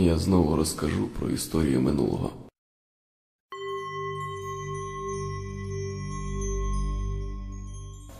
Сьогодні я знову розкажу про історію минулого.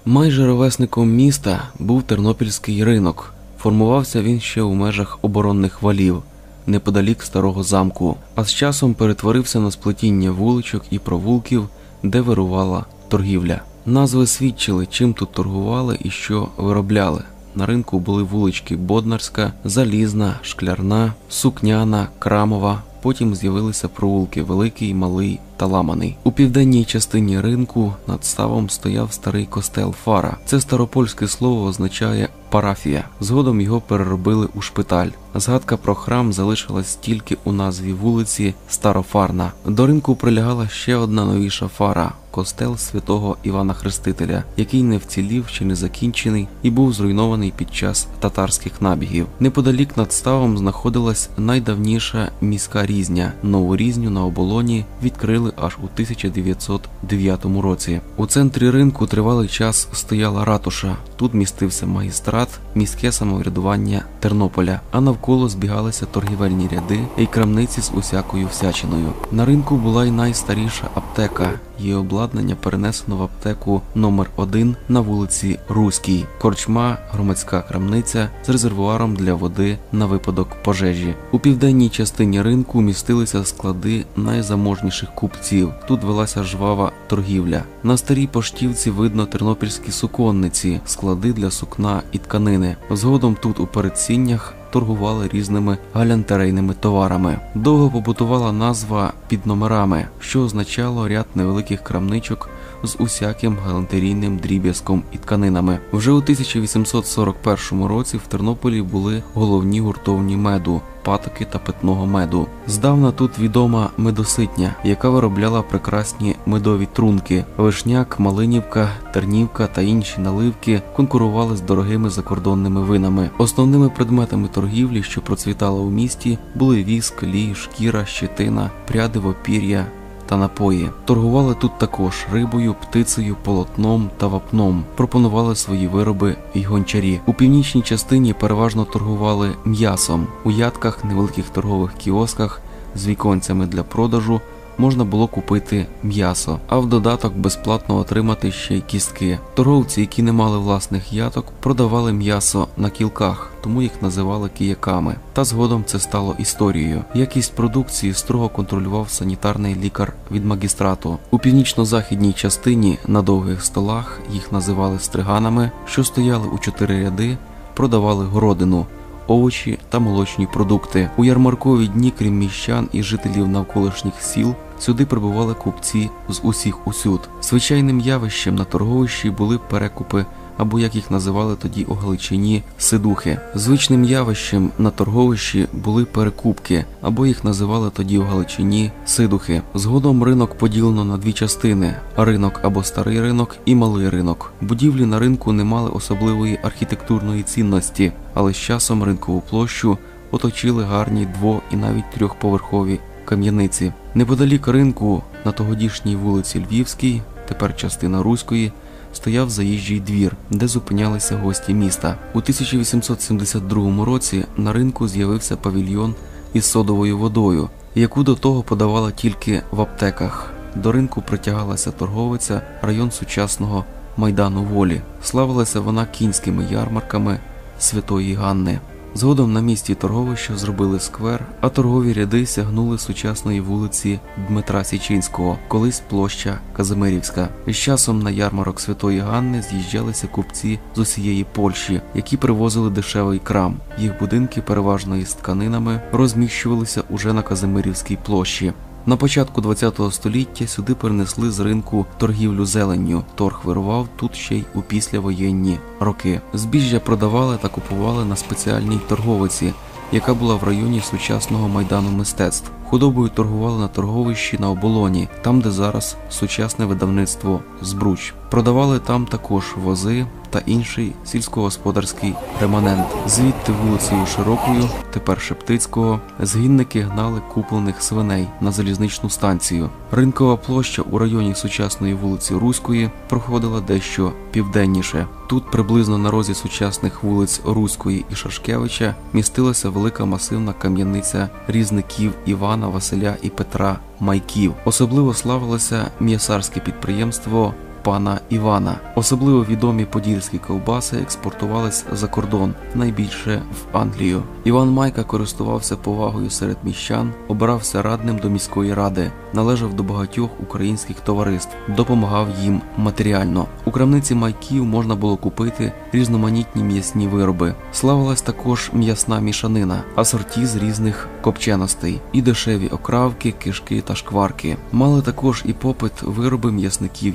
Майже ровесником міста був Тернопільський ринок. Формувався він ще у межах оборонних валів, неподалік старого замку, а з часом перетворився на сплетіння вуличок і провулків, де вирувала торгівля. Назви свідчили, чим тут торгували і що виробляли. На ринку були вулички Боднарська, Залізна, Шклярна, Сукняна, Крамова. Потім з'явилися провулки Великий, Малий та Ламаний. У південній частині ринку над ставом стояв старий костел Фара. Це старопольське слово означає парафія. Згодом його переробили у шпиталь. Згадка про храм залишилась тільки у назві вулиці Старофарна. До ринку прилягала ще одна новіша фара костел святого Івана Хрестителя, який не вцілів чи не закінчений і був зруйнований під час татарських набігів. Неподалік над ставом знаходилась найдавніша міська різня. Нову різню на оболоні відкрили аж у 1909 році. У центрі ринку тривалий час стояла ратуша. Тут містився магістрат, міське самоврядування Тернополя, а навколо збігалися торгівельні ряди і крамниці з усякою всячиною. На ринку була й найстаріша аптека. Її обладнання перенесено в аптеку номер 1 на вулиці Руській, корчма, громадська крамниця з резервуаром для води на випадок пожежі. У південній частині ринку містилися склади найзаможніших купців. Тут велася жвава торгівля. На старій поштівці видно тернопільські суконниці, склади для сукна і тканини. Згодом тут у передсіннях торгували різними галянтерейними товарами. Довго побутувала назва під номерами, що означало ряд невеликих крамничок з усяким галантерійним дріб'язком і тканинами. Вже у 1841 році в Тернополі були головні гуртовні меду. Патоки та питного меду. Здавна тут відома медоситня, яка виробляла прекрасні медові трунки. Вишняк, Малинівка, Тернівка та інші наливки конкурували з дорогими закордонними винами. Основними предметами торгівлі, що процвітали у місті, були віск, лій, шкіра, щетина, прядиво, пір'я, та напої. Торгували тут також рибою, птицею, полотном та вапном. Пропонували свої вироби й гончарі. У північній частині переважно торгували м'ясом у ядках, невеликих торгових кіосках з віконцями для продажу. Можна було купити м'ясо, а в додаток безплатно отримати ще й кістки. Торговці, які не мали власних яток, продавали м'ясо на кілках, тому їх називали кияками. Та згодом це стало історією. Якість продукції строго контролював санітарний лікар від магістрату. У північно-західній частині на довгих столах їх називали стриганами, що стояли у чотири ряди, продавали городину. Овочі та молочні продукти у ярмаркові дні, крім міщан і жителів навколишніх сіл, сюди прибували купці з усіх усюд. Звичайним явищем на торговищі були перекупи або як їх називали тоді у Галичині сидухи. Звичним явищем на торговищі були перекупки, або їх називали тоді у Галичині сидухи. Згодом ринок поділено на дві частини: ринок або старий ринок і малий ринок. Будівлі на ринку не мали особливої архітектурної цінності, але з часом ринкову площу оточили гарні дво- і навіть трьохповерхові кам'яниці. Неподалік ринку на тогодішній вулиці Львівській, тепер частина Руської стояв заїжджий двір, де зупинялися гості міста. У 1872 році на ринку з'явився павільйон із содовою водою, яку до того подавала тільки в аптеках. До ринку притягалася торговиця район сучасного майдану волі. Славилася вона кінськими ярмарками Святої Ганни. Згодом на місці торговища зробили сквер, а торгові ряди сягнули сучасної вулиці Дмитра Січинського, колись площа Казимирівська. З часом на ярмарок Святої Ганни з'їжджалися купці з усієї Польщі, які привозили дешевий крам. Їх будинки, переважно із тканинами, розміщувалися уже на Казимирівській площі. На початку ХХ століття сюди перенесли з ринку торгівлю зеленню. Торг вирував тут ще й у післявоєнні роки. Збіжжя продавали та купували на спеціальній торговиці, яка була в районі сучасного майдану мистецтв. Худобою торгували на торговищі на оболоні, там де зараз сучасне видавництво Збруч. Продавали там також вози та інший сільськогосподарський реманент. Звідти вулицею Широкою, тепер Шептицького, згінники гнали куплених свиней на залізничну станцію. Ринкова площа у районі сучасної вулиці Руської проходила дещо південніше. Тут, приблизно на розі сучасних вулиць Руської і Шашкевича, містилася велика масивна кам'яниця різників Івана, Василя і Петра Майків. Особливо славилося м'ясарське підприємство пана Івана. Особливо відомі подільські ковбаси експортувались за кордон, найбільше в Англію. Іван Майка користувався повагою серед міщан, обирався радним до міської ради, належав до багатьох українських товариств, допомагав їм матеріально. У крамниці майків можна було купити різноманітні м'ясні вироби. Славилась також м'ясна мішанина, асорті з різних копченостей, і дешеві окравки, кишки та шкварки. Мали також і попит вироби м'ясників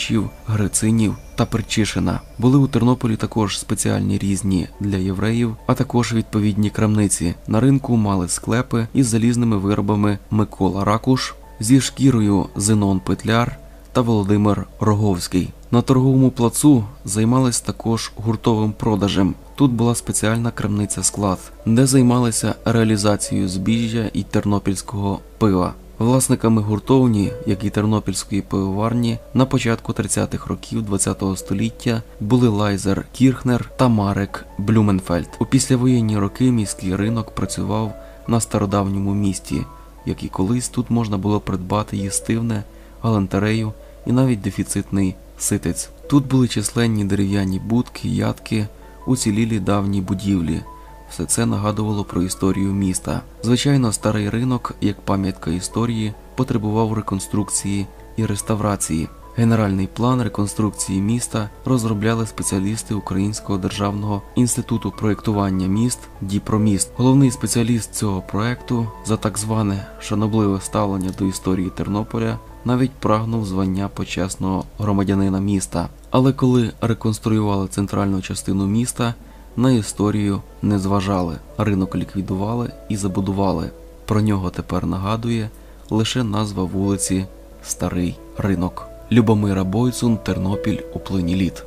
Яремовичів, Грицинів та Перчишина. Були у Тернополі також спеціальні різні для євреїв, а також відповідні крамниці. На ринку мали склепи із залізними виробами Микола Ракуш, зі шкірою Зенон Петляр та Володимир Роговський. На торговому плацу займались також гуртовим продажем. Тут була спеціальна крамниця склад, де займалися реалізацією збіжжя і тернопільського пива. Власниками гуртовні, як і тернопільської пивоварні, на початку 30-х років ХХ століття були Лайзер Кірхнер та Марек Блюменфельд. У післявоєнні роки міський ринок працював на стародавньому місті, як і колись тут можна було придбати їстивне, галантерею і навіть дефіцитний ситець. Тут були численні дерев'яні будки, ядки, уцілілі давні будівлі. Все це нагадувало про історію міста. Звичайно, старий ринок, як пам'ятка історії, потребував реконструкції і реставрації. Генеральний план реконструкції міста розробляли спеціалісти Українського державного інституту проєктування міст Діпроміст. Головний спеціаліст цього проекту за так зване шанобливе ставлення до історії Тернополя навіть прагнув звання почесного громадянина міста. Але коли реконструювали центральну частину міста, на історію не зважали, ринок ліквідували і забудували. Про нього тепер нагадує лише назва вулиці Старий Ринок. Любомира Бойцун, Тернопіль у плині літ.